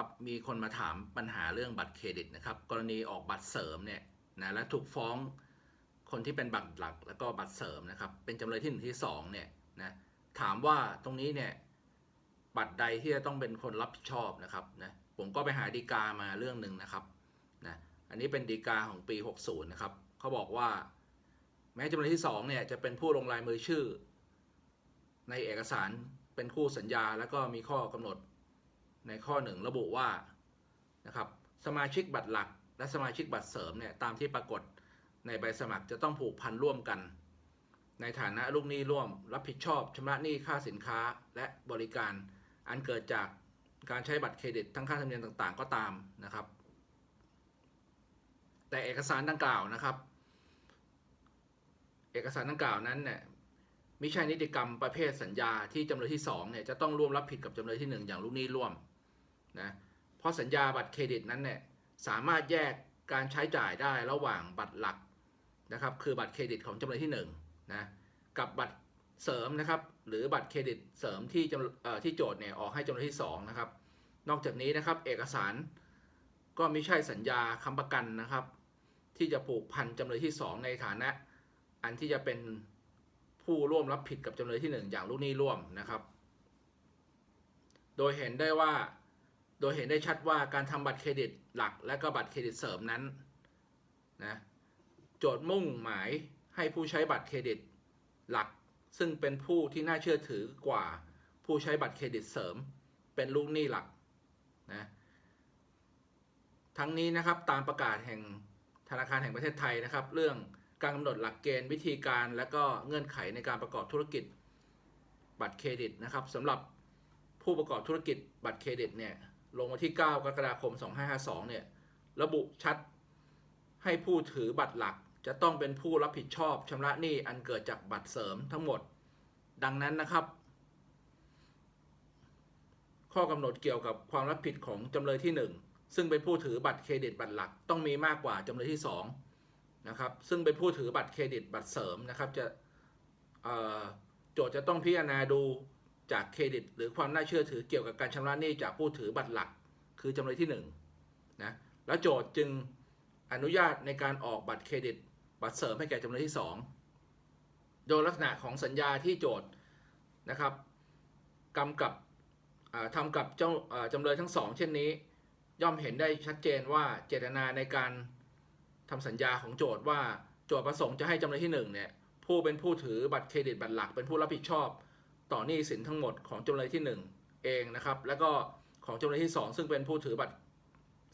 ครับมีคนมาถามปัญหาเรื่องบัตรเครดิตนะครับ กรณีออกบัตรเสริมเนี่ยนะและถูกฟ้องคนที่เป็นบัตรหลักแล้วก็บัตรเสริมนะครับ เป็นจำเลยที่หนึ่งที่สองเนี่ยนะถามว่าตรงนี้เนี่ยบัตรใดที่จะต้องเป็นคนรับผิดชอบนะครับนะผมก็ไปหาดีกามาเรื่องหนึ่งนะครับนะอันนี้เป็นดีกาของปี 60 นะครับเขาบอกว่า แม้จำเลยที่สองเนี่ยจะเป็นผู้ลงลายมือชื่อ ในเอกสารเป็นคู่สัญญา แล้วก็มีข้อกำหนด ในข้อหนึ่งระบุว่านะครับสมาชิกบัตรหลัก และสมาชิกบัตรเสริมเนี่ยตามที่ปรากฏในใบสมัครจะต้องผูกพันร่วมกัน ในฐานะลูกหนี้ร่วม รับผิดชอบชำระหนี้ค่าสินค้าและบริการ อันเกิดจากการใช้บัตรเครดิตทั้งค่าธรรมเนียมต่างๆ ก็ตามนะครับ แต่เอกสารดังกล่าวนะครับ เอกสารดังกล่าวนั้นเนี่ย มิใช่นิติกรรมประเภทสัญญาที่จำเลยที่สองเนี่ยจะต้องร่วมรับผิดกับจำเลยที่หนึ่งอย่างลูกหนี้ร่วมนะเพราะสัญญาบัตรเครดิตนั้นเนี่ยสามารถแยกการใช้จ่ายได้ระหว่างบัตรหลักนะครับคือบัตรเครดิตของจำเลยที่หนึ่งนะกับบัตรเสริมนะครับหรือบัตรเครดิตเสริมที่จำเอ่อที่โจทย์เนี่ยออกให้จำเลยที่สองนะครับนอกจากนี้นะครับเอกสารก็ไม่ใช่สัญญาค้ำประกันนะครับ ที่จะผูกพันจำเลยที่สองในฐานะ อันที่จะเป็น ผู้ร่วมรับผิดกับจำเลยที่หนึ่งอย่างลูกหนี้ร่วมนะครับ โดยเห็นได้ว่า โดยเห็นได้ชัดว่าการทำบัตรเครดิตหลัก และก็บัตรเครดิตเสริมนั้นนะโจทย์มุ่งหมายให้ผู้ใช้บัตรเครดิตหลัก ซึ่งเป็นผู้ที่น่าเชื่อถือกว่าผู้ใช้บัตรเครดิตเสริม เป็นลูกหนี้หลักนะทั้งนี้นะครับตามประกาศแห่งธนาคารแห่งประเทศไทยนะครับ เรื่อง การกำหนดหลักเกณฑ์วิธีการและก็เงื่อนไขในการประกอบธุรกิจบัตรเครดิตนะครับสำหรับผู้ประกอบธุรกิจบัตรเครดิตเนี่ยลงวันที่ 9 กรกฎาคม 2552 เนี่ยระบุชัดให้ผู้ถือบัตรหลักจะต้องเป็นผู้รับผิดชอบชำระหนี้อันเกิดจากบัตรเสริมทั้งหมด ดังนั้นนะครับ ข้อกำหนดเกี่ยวกับความรับผิดของจำเลยที่ 1 ซึ่งเป็นผู้ถือบัตรเครดิตบัตรหลักต้องมีมากกว่าจำเลยที่ 2 นะครับ ซึ่งเป็นผู้ถือบัตรเครดิตบัตรเสริมนะครับ จะโจทย์จะต้องพิจารณาดูจากเครดิต หรือความน่าเชื่อถือเกี่ยวกับการชำระหนี้จากผู้ถือบัตรหลัก คือจำเลยที่1นะแล้วโจทย์จึงอนุญาตในการออกบัตรเครดิต บัตรเสริมให้แก่จำเลยที่ 2 โดยลักษณะของสัญญาที่โจทย์นะครับกำกับอ่าทำกับเจ้าอ่าจำเลยทั้งสองเช่นนี้ ย่อมเห็นได้ชัดเจนว่าเจตนาในการ ทำสัญญาของโจทย์ว่าโจทย์ประสงค์จะให้จำเลยที่1เนี่ยผู้เป็นผู้ถือบัตรเครดิตบัตรหลัก เป็นผู้รับผิดชอบ ต่อหนี้สินทั้งหมดของจำเลยที่ 1 เองนะครับ แล้วก็ของจำเลยที่ 2 ซึ่งเป็นผู้ถือบัตร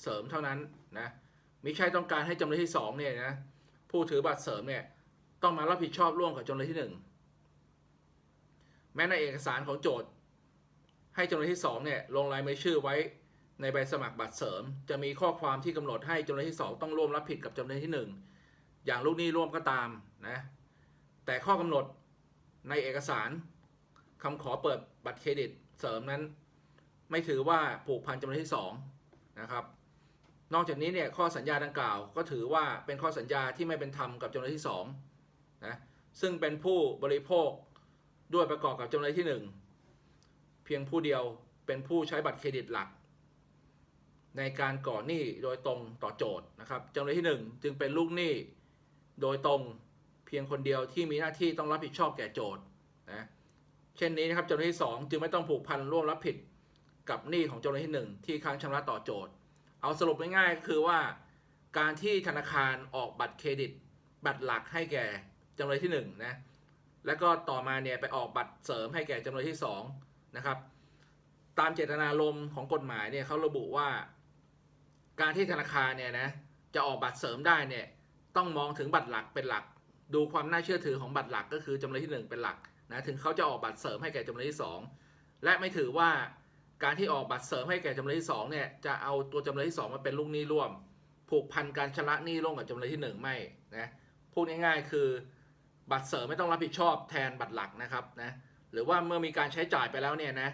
เสริมเท่านั้นนะมิใช่ต้องการให้จำเลยที่2เนี่ยนะผู้ถือบัตรเสริมเนี่ยต้องมารับผิดชอบร่วมกับจำเลยที่ 1 แม้ในเอกสารของโจทย์ ให้จำเลยที่2เนี่ยลงลายมือชื่อไว้ ในใบสมัครบัตรเสริม จะมีข้อความที่กำหนดให้จำเลยที่ 2 ต้องร่วมรับผิดกับจำเลยที่ 1 อย่างลูกหนี้ร่วมก็ตามนะแต่ข้อกำหนดในเอกสารคำขอเปิดบัตรเครดิตเสริมนั้น ไม่ถือว่าผูกพันจำเลยที่2นะครับนอกจากนี้เนี่ยข้อสัญญาดังกล่าว ก็ถือว่าเป็นข้อสัญญาที่ไม่เป็นธรรมกับจำเลยที่2นะซึ่งเป็นผู้บริโภคด้วยประกอบกับจำเลยที่ 1 เพียงผู้เดียวเป็นผู้ใช้บัตรเครดิตหลัก ในการก่อหนี้โดยตรงต่อโจทย์นะครับจำเลยที่ 1 จึงเป็นลูกหนี้โดยตรงเพียงคนเดียวที่มีหน้าที่ต้องรับผิดชอบแก่โจทย์นะเช่นนี้นะครับจำเลยที่ 2 จึงไม่ต้องผูกพันร่วมรับผิดกับหนี้ของจำเลยที่ 1 ที่ค้างชำระต่อโจทย์ เอาสรุปง่ายๆก็คือว่า การที่ธนาคารออกบัตรเครดิต บัตรหลักให้แก่จำเลยที่1นะแล้วก็ต่อมาเนี่ยไปออกบัตรเสริมให้แก่จำเลยที่2นะครับตามเจตนารมณ์ของกฎหมายเนี่ยเขาระบุว่า การที่ธนาคารเนี่ยนะจะออกบัตรเสริมได้เนี่ยต้องมองถึงบัตรหลักเป็นหลัก ดูความน่าเชื่อถือของบัตรหลักก็คือจำเลยที่ 1 เป็นหลักนะถึงเขาจะออกบัตรเสริมให้แก่จำเลยที่ 2 และไม่ถือว่าการที่ออกบัตรเสริมให้แก่จำเลยที่2เนี่ยจะเอาตัวจำเลยที่ 2 มาเป็นลูกหนี้ร่วม ผูกพันการชำระหนี้ร่วมกับจำเลยที่ 1 ไม่นะพูดง่ายๆ คือบัตรเสริมไม่ต้องรับผิดชอบแทนบัตรหลักนะครับนะหรือว่าเมื่อมีการใช้จ่ายไปแล้วเนี่ยนะ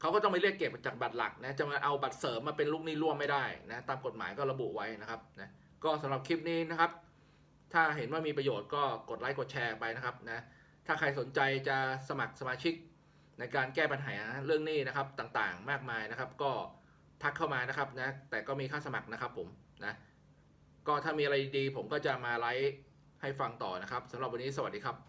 เขาก็ต้องไปเรียกเก็บจากบัตรหลักนะจะมาเอาบัตรเสริมมาเป็นลูกหนี้ร่วมไม่ได้นะตามกฎหมายก็ระบุไว้นะครับนะก็สำหรับคลิปนี้นะครับ ถ้าเห็นว่ามีประโยชน์ก็กดไลค์กดแชร์ไปนะครับนะถ้าใครสนใจจะสมัครสมาชิกในการแก้ปัญหาเรื่องหนี้นะครับต่างๆ มากมายนะครับ ก็ทักเข้ามานะครับนะแต่ก็มีค่าสมัครนะครับผมนะก็ถ้ามีอะไรดีผมก็จะมาไลฟ์ให้ฟังต่อนะครับสำหรับวันนี้สวัสดีครับ